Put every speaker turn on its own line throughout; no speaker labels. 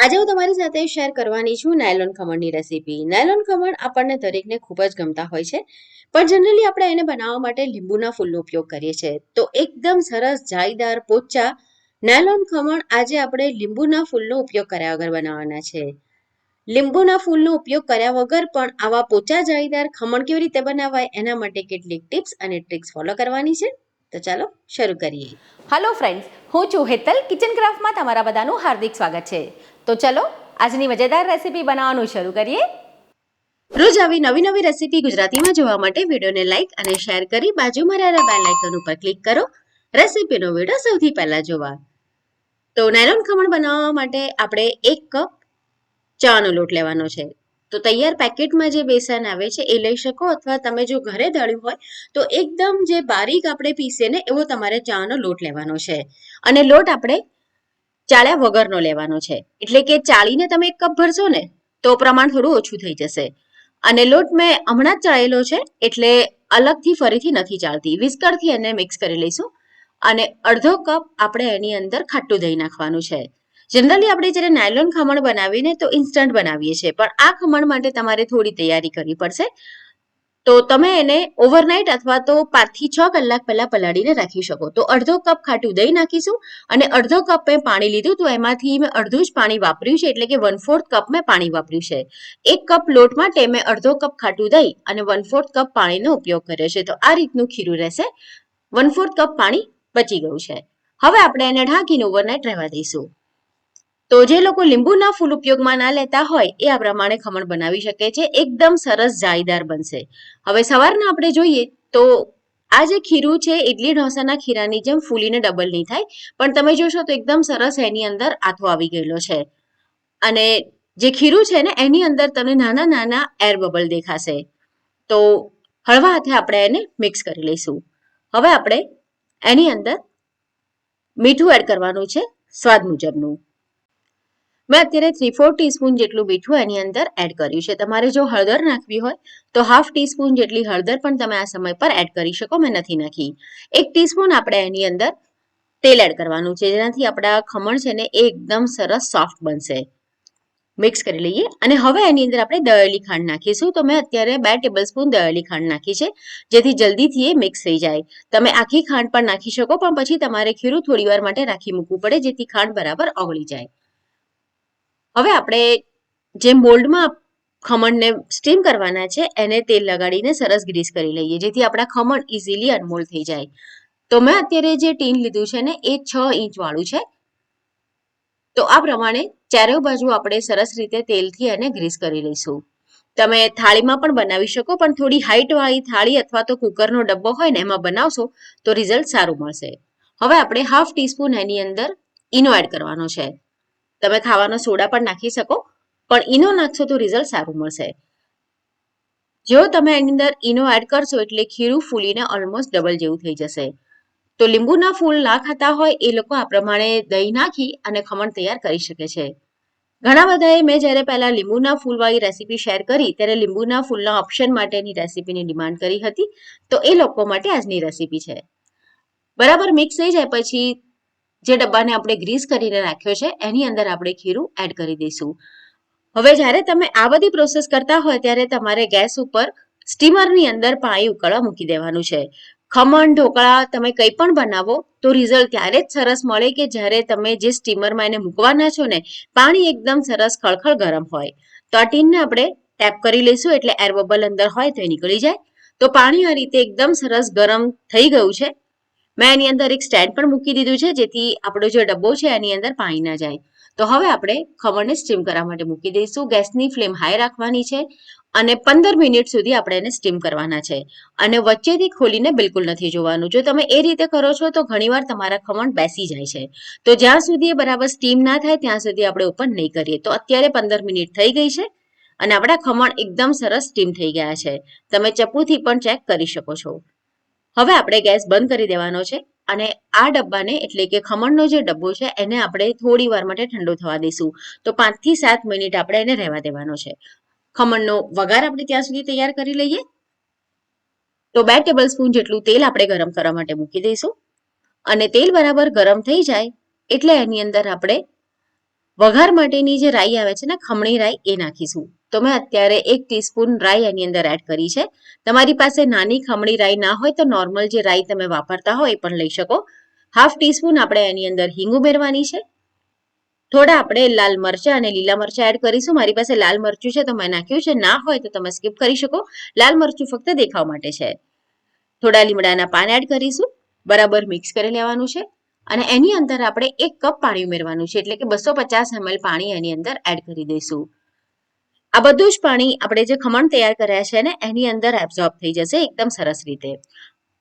આજે હું તમારી સાથે શેર કરવાની છું નાયલોન ખમણની રેસીપી નાયલોન ખમણ આપણને દરેકને ખૂબ જ ગમતા હોય છે, પણ જનરલી આપણે એને બનાવવા માટે લીંબુના ફૂલનો ઉપયોગ કરીએ છીએ. તો એકદમ સરસ જાળીદાર પોચા નાયલોન ખમણ આજે આપણે લીંબુના ફૂલનો ઉપયોગ કર્યા વગર બનાવવાના છે. લીંબુના ફૂલનો ઉપયોગ કર્યા વગર પણ આવા પોચા જાળીદાર ખમણ કેવી રીતે બનાવાય એના માટે કેટલીક ટિપ્સ અને ટ્રિક્સ ફોલો કરવાની છે. તો ચાલો શરૂ કરીએ.
હલો ફ્રેન્ડ્સ હું છું હેતલ કિચન ક્રાફ્ટમાં તમારા બધાનું હાર્દિક સ્વાગત છે. તો ચલો, આજની મજેદાર રેસીપી બનાવવાનું શરૂ કરીએ.
રોજ આવી નવી નવી રેસીપી ગુજરાતીમાં જોવા માટે વિડીયોને લાઇક અને શેર કરી બાજુમાં રહેલા બેલ આઇકન ઉપર ક્લિક કરો. રેસીપીનો વીડિયો સૌથી પહેલા જોવા. તો નાયલોન ખમણ બનાવવા માટે આપણે એક કપ ચાનો લોટ લેવાનો છે. તો તૈયાર પેકેટમાં જે બેસન આવે છે એ લઈ શકો અથવા તમે જો ઘરે દળ્યું હોય, તો એકદમ જે બારીક આપણે પીસીએ ને એવો તમારે ચાનો લોટ લેવાનો છે. અને લોટ આપણે ચાળ્યા વગરનો લેવાનો છે. એટલે કે ચાળીને તમે એક કપ ભરશો ને, તો પ્રમાણ થોડું ઓછું થઈ જશે. અને લોટ મેં હમણાં જ ચાળેલો છે, એટલે અલગથી ફરીથી નથી ચાળતી. વિસ્કરથી એને મિક્સ કરી લઈશું. અને અડધો કપ આપણે એની અંદર ખાટું દહીં નાખવાનું છે. જનરલી આપણે જ્યારે નાયલોન ખમણ બનાવીને તો ઇન્સ્ટન્ટ બનાવીએ છીએ. પણ આ ખમણ માટે તમારે થોડી તૈયારી કરવી પડશે. તો તમે એને ઓવરનાઇટ અથવા તો પાંચથી છ કલાક પહેલા પલાળીને રાખી શકો. તો અડધો કપ ખાટું દહીં નાખીશું અને અડધો કપ મેં પાણી લીધું તો એમાંથી મેં અડધું જ પાણી વાપર્યું છે, એટલે કે વન ફોર્થ કપ મેં પાણી વાપર્યું છે. એક કપ લોટ માટે મેં અડધો કપ ખાટું દહીં અને વન ફોર્થ કપ પાણીનો ઉપયોગ કર્યો છે. તો આ રીતનું ખીરું રહેશે. વન ફોર્થ કપ પાણી બચી ગયું છે. હવે આપણે એને ઢાંકીને ઓવરનાઇટ રહેવા દઈશું. તો જે લોકો લીંબુના ફૂલ ઉપયોગમાં ના લેતા હોય એ આ પ્રમાણે ખમણ બનાવી શકે છે. એકદમ સરસ જાળીદાર બનશે. હવે સવારના આપણે જોઈએ તો આ જે ખીરું છે ઇડલી ઢોસાના ખીરાની જેમ ફૂલીને ડબલ નહીં થાય. પણ તમે જોશો તો એકદમ સરસ એની અંદર આથો આવી ગયેલો છે. અને જે ખીરું છે ને, એની અંદર તમને નાના નાના એર બબલ દેખાશે. તો હળવા હાથે આપણે એને મિક્સ કરી લઈશું. હવે આપણે એની અંદર મીઠું એડ કરવાનું છે, સ્વાદ મુજબનું. મેં અત્યારે થ્રી ફોર ટીસ્પૂન જેટલું મીઠું એની અંદર એડ કર્યું છે. તમારે જો હળદર નાખવી હોય, તો હાફ ટીસ્પૂન જેટલી હળદર પણ તમે આ સમય પર એડ કરી શકો, મેં નથી નાખી. એક ટીસ્પૂન આપણે એની અંદર તેલ એડ કરવાનું છે. જેનાથી આપણા ખમણ છે ને એ એકદમ સરસ સોફ્ટ બનશે. મિક્સ કરી લઈએ. અને હવે એની અંદર આપણે દળેલી ખાંડ નાખીશું. તો મેં અત્યારે બે ટેબલ સ્પૂન દળેલી ખાંડ નાખી છે, જેથી જલ્દીથી એ મિક્સ થઈ જાય. તમે આખી ખાંડ પણ નાખી શકો, પણ પછી તમારે ખીરું થોડી વાર માટે રાખી મૂકવું પડે, જેથી ખાંડ બરાબર ઓગળી જાય. હવે આપણે જે મોલ્ડમાં ખમણને સ્ટીમ કરવાના છે, એને તેલ લગાડીને સરસ ગ્રીસ કરી લઈએ, જેથી આપણા ખમણ ઇઝીલી અનમોલ્ડ થઈ જાય. તો મેં અત્યારે જે ટીન લીધું છે ને, એ છ ઇંચ વાળું છે. તો આ પ્રમાણે ચારેય બાજુ આપણે સરસ રીતે તેલથી એને ગ્રીસ કરી લઈશું. તમે થાળીમાં પણ બનાવી શકો, પણ થોડી હાઈટ વાળી થાળી અથવા તો કુકરનો ડબ્બો હોય ને, એમાં બનાવશો, તો રિઝલ્ટ સારું મળશે. હવે આપણે હાફ ટીસ્પૂન એની અંદર ઈનો એડ કરવાનો છે. તમે ખાવાનો સોડા પણ નાખી શકો, પણ ઈનો નાખશો તો રિઝલ્ટ સારું મળશે. જો તમે એની અંદર ઈનો એડ કરશો એટલે ખીરું ફૂલીને ઓલમોસ્ટ ડબલ જેવું થઈ જશે. તો લીંબુના ફૂલ ના ખાતા હોય એ લોકો આ પ્રમાણે દહીં નાખી અને ખમણ તૈયાર કરી શકે છે. ઘણા બધાએ મેં જ્યારે પહેલા લીંબુના ફૂલવાળી રેસીપી શેર કરી ત્યારે લીંબુના ફૂલના ઓપ્શન માટેની રેસીપીની ડિમાન્ડ કરી હતી, તો એ લોકો માટે આજની રેસીપી છે. બરાબર મિક્સ થઈ જાય પછી જે ડબ્બાને આપણે ગ્રીસ કરીને રાખ્યો છે, એની અંદર આપણે ખીરું એડ કરી દઈશું. હવે જ્યારે તમે આ બધી પ્રોસેસ કરતા હોય, ત્યારે તમારે ગેસ ઉપર સ્ટીમરની અંદર પાણી ઉકળવા મૂકી દેવાનું છે. ખમણ, ઢોકળા તમે કંઈ પણ બનાવો, તો રિઝલ્ટ ત્યારે જ સરસ મળે કે જ્યારે તમે જે સ્ટીમરમાં એને મૂકવાના છો ને, પાણી એકદમ સરસ ખળખળ ગરમ હોય. તો આ ટીનને આપણે ટેપ કરી લઈશું, એટલે એર બબલ અંદર હોય તો એ નીકળી જાય. તો પાણી આ રીતે એકદમ સરસ ગરમ થઈ ગયું છે. મેં એની અંદર એક સ્ટેન્ડ પણ મૂકી દીધું છે, જેથી આપણો જે ડબ્બો છે એની અંદર પાણી ના જાય. તો હવે આપણે ખમણને સ્ટીમ કરવા માટે મૂકી દઈશું. ગેસની ફ્લેમ હાઈ રાખવાની છે અને પંદર મિનિટ સુધી આપણે એને સ્ટીમ કરવાના છે. અને વચ્ચેથી ખોલીને બિલકુલ નથી જોવાનું. જો તમે એ રીતે કરો છો, તો ઘણીવાર તમારા ખમણ બેસી જાય છે. તો જ્યાં સુધી એ બરાબર સ્ટીમ ના થાય, ત્યાં સુધી આપણે ઓપન નહીં કરીએ. તો અત્યારે પંદર મિનિટ થઈ ગઈ છે અને આપણા ખમણ એકદમ સરસ સ્ટીમ થઈ ગયા છે. તમે ચપ્પુથી પણ ચેક કરી શકો છો. હવે આપણે ગેસ બંધ કરી દેવાનો છે અને આ ડબ્બાને એટલે કે ખમણનો જે ડબ્બો છે એને આપણે થોડી વાર માટે ઠંડો થવા દઈશું. તો પાંચથી સાત મિનિટ આપણે એને રહેવા દેવાનો છે. ખમણનો વઘાર આપણે ત્યાં સુધી તૈયાર કરી લઈએ. તો બે ટેબલ સ્પૂન જેટલું તેલ આપણે ગરમ કરવા માટે મૂકી દઈશું. અને તેલ બરાબર ગરમ થઈ જાય એટલે એની અંદર આપણે વઘાર માટેની જે રાઈ આવે છે ને ખમણી રાઈ એ નાખીશું. તો મેં અત્યારે એક ટીસ્પૂન રાઈ એની અંદર એડ કરી છે. તમારી પાસે નાની ખમણી રાઈ ના હોય તો નોર્મલ જે રાઈ તમે વાપરતા હો એ પણ લઈ શકો. હાફ ટીસ્પૂન આપણે એની અંદર હિંગ ઉમેરવાની છે. થોડા આપણે લાલ મરચાં અને લીલા મરચાં એડ કરીશું. મારી પાસે લાલ મરચું છે તો મેં નાખ્યું છે. ના હોય તો તમે સ્કીપ કરી શકો. લાલ મરચું ફક્ત દેખાવ માટે છે. થોડા લીમડાના પાન એડ કરીશું. બરાબર મિક્સ કરી લેવાનું છે. અને એની અંદર આપણે એક કપ પાણી ઉમેરવાનું છે. એટલે કે બસો પચાસ એમએલ પાણી એની અંદર એડ કરી દઈશું. આ બધું જ પાણી આપણે જે ખમણ તૈયાર કર્યા છે ને, એની અંદર એબ્ઝોર્બ થઈ જશે એકદમ સરસ રીતે.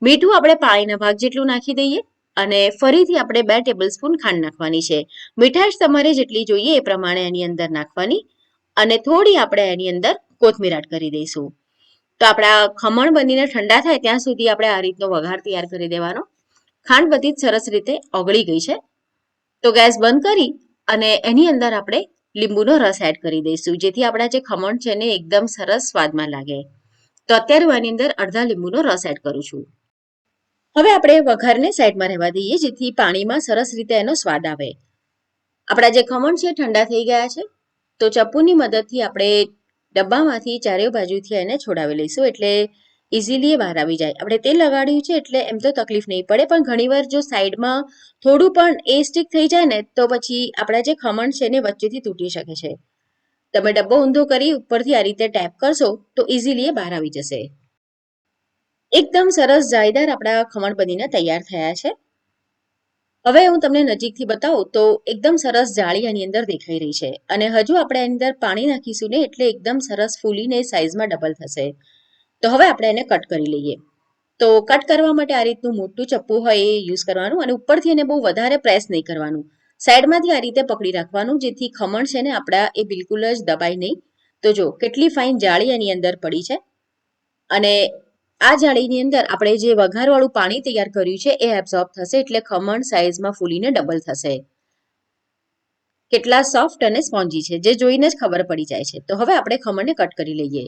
મીઠું આપણે પાણીના ભાગ જેટલું નાખી દઈએ અને ફરીથી આપણે બે ટેબલ સ્પૂન ખાંડ નાખવાની છે. મીઠાશ તમારે જેટલી જોઈએ એ પ્રમાણે એની અંદર નાખવાની અને થોડી આપણે એની અંદર કોથમીર એડ કરી દઈશું. તો આપણા ખમણ બનીને ઠંડા થાય ત્યાં સુધી આપણે આ રીતનો વઘાર તૈયાર કરી દેવાનો. ખાંડ બધી જ સરસ રીતે ઓગળી ગઈ છે. તો ગેસ બંધ કરી અને એની અંદર આપણે લીંબુનો રસ એડ કરી દઈશું. જેથી આપણા જે ખમણ છે ને એકદમ સરસ સ્વાદમાં લાગે. તો અત્યારે હું આની અંદર અડધા લીંબુનો રસ એડ કરું છું. હવે આપણે વઘારને સાઈડમાં રહેવા દઈએ, જેથી પાણીમાં સરસ રીતે એનો સ્વાદ આવે. આપણા જે ખમણ છે ઠંડા થઈ ગયા છે, તો ચપ્પુની મદદથી આપણે ડબ્બામાંથી ચારેય બાજુથી એને છોડાવી લઈશું. એટલે ઇઝીલી બહાર આવી જાય. આપણે તેલ લગાડ્યું છે એટલે એમ તો તકલીફ નહીં પડે, પણ ઘણીવાર જો સાઈડમાં થોડું પણ એ સ્ટીક થઈ જાય ને, તો પછી આપણા જે ખમણ છે ને વચ્ચેથી તૂટી શકે છે. તમે ડબ્બો ઊંધો કરી ઉપરથી આ રીતે ટેપ કરશો, તો ઇઝીલી બહાર આવી જશે. એકદમ સરસ જાળીદાર આપણા ખમણ બનીને તૈયાર થયા છે. હવે હું તમને નજીકથી બતાવું તો એકદમ સરસ જાળી આની અંદર દેખાઈ રહી છે. અને હજુ આપણે એની અંદર પાણી નાખીશું ને, એટલે એકદમ સરસ ફૂલીને સાઈઝમાં ડબલ થશે. તો હવે આપણે એને કટ કરી લઈએ. તો કટ કરવા માટે આ રીતનું મોટું ચપ્પુ હોય એ યુઝ કરવાનું અને ઉપરથી એને બહુ વધારે પ્રેસ નહીં કરવાનું. સાઈડમાંથી આ રીતે પકડી રાખવાનું, જેથી ખમણ છે ને આપણા એ બિલકુલ જ દબાય નહીં. તો જો, કેટલી ફાઇન જાળી એની અંદર પડી છે. અને આ જાળીની અંદર આપણે જે વઘારવાળું પાણી તૈયાર કર્યું છે, એ એબ્ઝોર્બ થશે એટલે ખમણ સાઈઝમાં ફૂલીને ડબલ થશે. કેટલા સોફ્ટ અને સ્પોન્જી છે, જે જોઈને જ ખબર પડી જાય છે. તો હવે આપણે ખમણને કટ કરી લઈએ.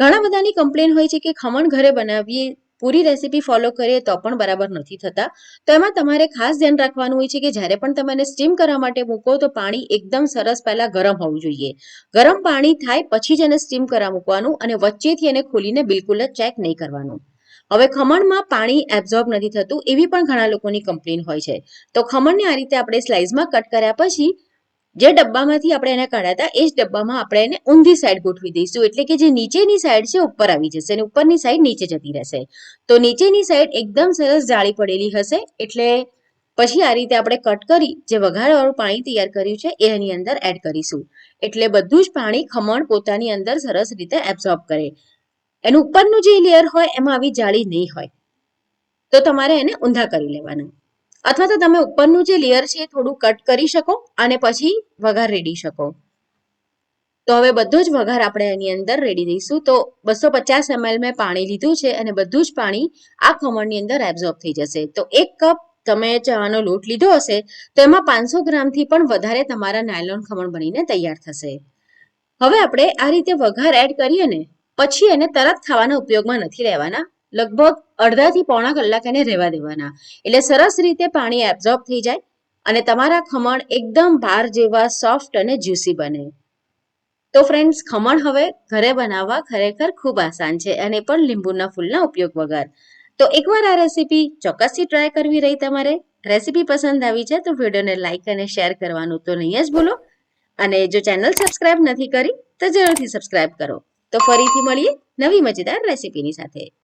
ઘણા બધાની કમ્પ્લેન હોય છે કે ખમણ ઘરે બનાવીએ, પૂરી રેસીપી ફોલો કરીએ તો પણ બરાબર નથી થતા. તો એમાં તમારે ખાસ ધ્યાન રાખવાનું હોય છે કે જ્યારે પણ તમે એને સ્ટીમ કરવા માટે મૂકો તો પાણી એકદમ સરસ પહેલા ગરમ હોવું જોઈએ. ગરમ પાણી થાય પછી જ એને સ્ટીમ કરવા મૂકવાનું અને વચ્ચેથી એને ખોલીને બિલકુલ જ ચેક નહીં કરવાનું. હવે ખમણમાં પાણી એબ્ઝોર્બ નથી થતું એવી પણ ઘણા લોકોની કમ્પ્લેન હોય છે. તો ખમણને આ રીતે આપણે સ્લાઇસમાં કટ કર્યા પછી જે ડબ્બામાંથી આપણે એને કાઢ્યા હતા, એ જ ડબ્બામાં આપણે એને ઊંધી સાઈડ ગોઠવી દઈશું. એટલે કે જે નીચેની સાઈડ છે, ઉપર આવી જશે અને ઉપરની સાઈડ નીચે જતી રહેશે. તો નીચેની સાઈડ એકદમ સરસ જાળી પડેલી હશે, એટલે પછી આ રીતે આપણે કટ કરી, જે વઘારવાળું પાણી તૈયાર કર્યું છે, એની અંદર એડ કરીશું. એટલે બધું જ પાણી ખમણ પોતાની અંદર સરસ રીતે એબ્ઝોર્બ કરે. એનું ઉપરનું જે લેયર હોય, એમાં આવી જાળી નહીં હોય. તો તમારે એને ઊંધા કરી લેવાના. અથવા તો તમે ઉપરનું જે લેયર છે એ થોડું કટ કરી શકો અને પછી વઘાર રેડી શકો. તો હવે બધો જ વઘાર આપણે એની અંદર રેડી દઈશું. તો બસો પચાસ એમએલ મેં પાણી લીધું છે અને બધું જ પાણી આ ખમણની અંદર એબ્ઝોર્બ થઈ જશે. તો એક કપ તમે ચવાનો લોટ લીધો હશે, તો એમાં પાંચસો ગ્રામથી પણ વધારે તમારા નાયલોન ખમણ બનીને તૈયાર થશે. હવે આપણે આ રીતે વઘાર એડ કરીએ ને, પછી એને તરત ખાવાના ઉપયોગમાં નથી લેવાના લગભગ અડધાથી પોણા કલાક એને રહેવા દેવાના. એટલે સરસ રીતે પાણી એબ્ઝોર્બ થઈ જાય અને તમારા ખમણ એકદમ ભાર જેવા સોફ્ટ અને જ્યુસી બને. તો ફ્રેન્ડ્સ ખમણ હવે ઘરે બનાવવા ખરેખર ખૂબ આસાન છે અને પણ લીંબુના ફૂલના ઉપયોગ વગર. તો એકવાર આ રેસીપી ચોક્કસથી ટ્રાય કરવી રહી તમારે રેસીપી પસંદ આવી છે તો વિડીયોને લાઇક અને શેર કરવાનું તો નહીં જ ભૂલો. અને જો ચેનલ સબસ્ક્રાઇબ નથી કરી તો જરૂરથી સબસ્ક્રાઇબ કરો. તો ફરીથી મળીએ નવી મજેદાર રેસીપીની સાથે.